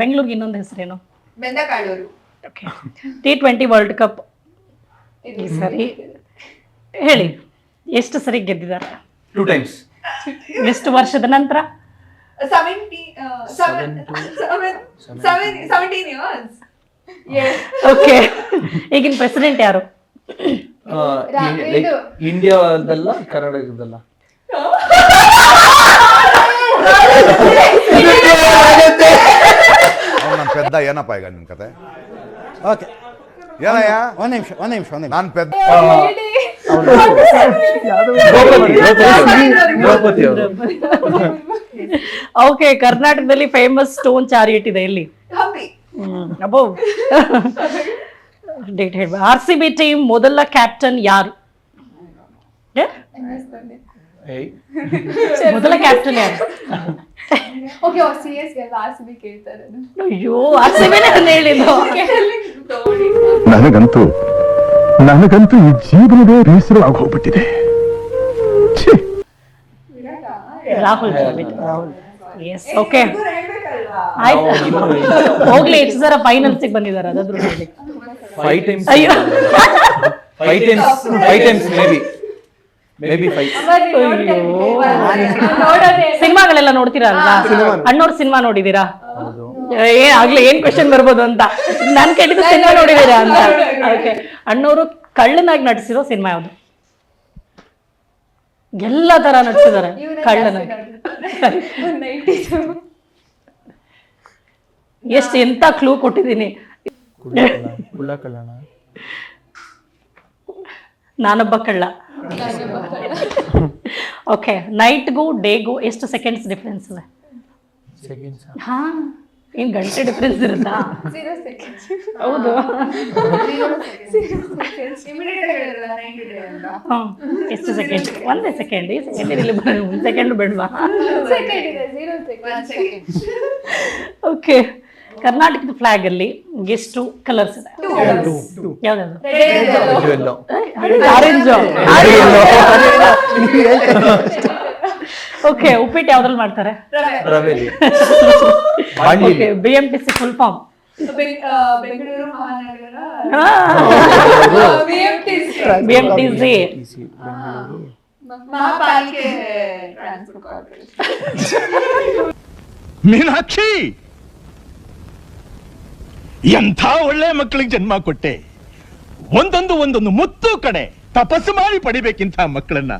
ಬೆಂಗಳೂರಿಗೆ ಇನ್ನೊಂದು ಹೆಸರೇನು? Bendakaluru. Okay T twenty world cup ಈ ಸರಿ. ಹೇಳಿ ಎಷ್ಟು ಸರಿ ಗೆದ್ದಿದ್ದಾರೆ? ಟೂ ಟೈಮ್ಸ್ ಎಷ್ಟು ವರ್ಷದ ನಂತರ? ಓಕೆ ಈಗಿನ ಪ್ರೆಸಿಡೆಂಟ್ ಯಾರು? ಇಂಡಿಯಾದಲ್ಲ ಕರ್ನಾಟಕದಲ್ಲ ಅವ್ನು ನನ್ನ ಪೆದ್ದ ಏನಪ್ಪ ಈಗ ನಿನ್ ಕತೆ? ಓಕೆ. ಏನಯ್ಯ ಒಂದ್ ನಿಮಿಷ ಒಂದ್ ನಿಮಿಷ ಒಂದ್ ನಿಮಿಷ ನಾನ್ ಪೆದ್ದ ದ್ರೌಪದಿ ಅವರು. ಓಕೆ ಕರ್ನಾಟಕದಲ್ಲಿ ಫೇಮಸ್ ಸ್ಟೋನ್ ಚಾರಿಯಟ್ ಇದೆ ಎಲ್ಲಿ? ಹಂಪಿ. ಅಬೋ. ಡೇಟ್ ಹೇಳ್ಬ ಆರ್ ಸಿ ಬಿ ಟೀಮ್ ಮೊದಲ ಕ್ಯಾಪ್ಟನ್ ಯಾರು? ಏ? ಏಯ್ ಮೊದಲ ಕ್ಯಾಪ್ಟನ್ ಯಾರು? ಓಕೆ ಸಿ ಎಸ್ಗೆ ಆರ್ ಸಿ ಬಿ ಕೇಳ್ತಾರೆ. ಅಯ್ಯೋ ಆರ್ ಸಿ ಬಿನೇ ಹೇಳಿದ್ದು. ನನಗಂತೂ ನನಗಂತೂ ಈ ಜೀವನವೇ ಬೇಸರ ಆಗೋಗ್ಬಿಟ್ಟಿದೆ ಛೀ. ರಾಹುಲ್ ರಾಹುಲ್. ಎಸ್ ಓಕೆ ಆಯ್ತು. ಹೋಗ್ಲಿ ಎಷ್ಟು ಸರ ಫೈನಲ್ಸ್ ಬಂದಿದ್ದಾರೆ ಅದಾದ್ರೂ ಹೇಳಿ ಫೈವ್ ಟೈಮ್ಸ್ ಅಯ್ಯೋ. Five times five times maybe maybe five ನೋಡೋದೇ ಸಿನಿಮಾಗಳೆಲ್ಲ ನೋಡ್ತೀರಾ ಅಲ್ವಾ ಅಣ್ಣವ್ರ ಸಿನಿಮಾ ನೋಡಿದೀರಾ ಏ ಆಗ್ಲೇ ಏನ್ ಕ್ವೆಶನ್ ಬರ್ಬೋದು ಅಂತ. ನಾನ್ ಕೇಳಿದ ಸಿನಿಮಾ ನೋಡಿದೀರಾ ಅಂತ. ಓಕೆ ಅಣ್ಣವರು ಕಳ್ಳನಾಗಿ ನಟಿಸಿರೋ ಸಿನಿಮಾ ಯಾವ್ದು? ಎಲ್ಲ ತರ ನಟಿಸಿದಾರೆ ಕಳ್ಳನಾಗಿ. ಎಷ್ಟು ಎಂತ ಕ್ಲೂ ಕೊಟ್ಟಿದ್ದೀನಿ. ನಾನೊಬ್ಬ ಕಳ್ಳ. ಓಕೆ ನೈಟ್ಗೂ ಡೇಗೂ ಎಷ್ಟು ಸೆಕೆಂಡ್ಸ್ ಡಿಫ್ರೆನ್ಸ್ ಇದೆ? ಸೆಕೆಂಡ್ಸ್ ಹಾ ಏನ್ ಗಂಟೆ ಡಿಫ್ರೆನ್ಸ್ ಇರುತ್ತಾ? ಹೌದು. ಇಮಿಡಿಯೇಟ್ ಹೇಳಿದ್ರಲ್ಲ ನೈಂಟಿ ಡೇ ಅಂತ. ಹಾ ಎಷ್ಟು ಸೆಕೆಂಡ್ ಒಂದೇ ಸೆಕೆಂಡ್ ಈ ಸೆಕೆಂಡ್ ಇಲ್ಲಿ ಒಂದು ಸೆಕೆಂಡ್ ಬೇಡವಾ? ಓಕೆ ಕರ್ನಾಟಕದ ಫ್ಲಾಗ್ ಅಲ್ಲಿ ಎಷ್ಟು ಕಲರ್ಸ್ ಇದೆ? ಆರೆಂಜ್ ಓಕೆ ಉಪ್ಪಿಟ್ಟು ಯಾವ್ದ್ರಲ್ಲಿ ಮಾಡ್ತಾರೆ? ರವೆಲಿ. Okay B M T C full form Bengaluru ಮಹಾನಗರ ಬಿ ಎಂ ಟಿ ಸಿ ಮಹಾಪಾಲಿಕೆ ಮೀನಾಕ್ಷಿ! ಎಂಥ ಒಳ್ಳೆ ಮಕ್ಕಳಿಗೆ ಜನ್ಮ ಕೊಟ್ಟೆ. ಒಂದೊಂದು ಒಂದೊಂದು ಮುತ್ತು ಕಡೆ ತಪಸ್ಸು ಮಾಡಿ ಪಡಿಬೇಕಿಂತ ಮಕ್ಕಳನ್ನ.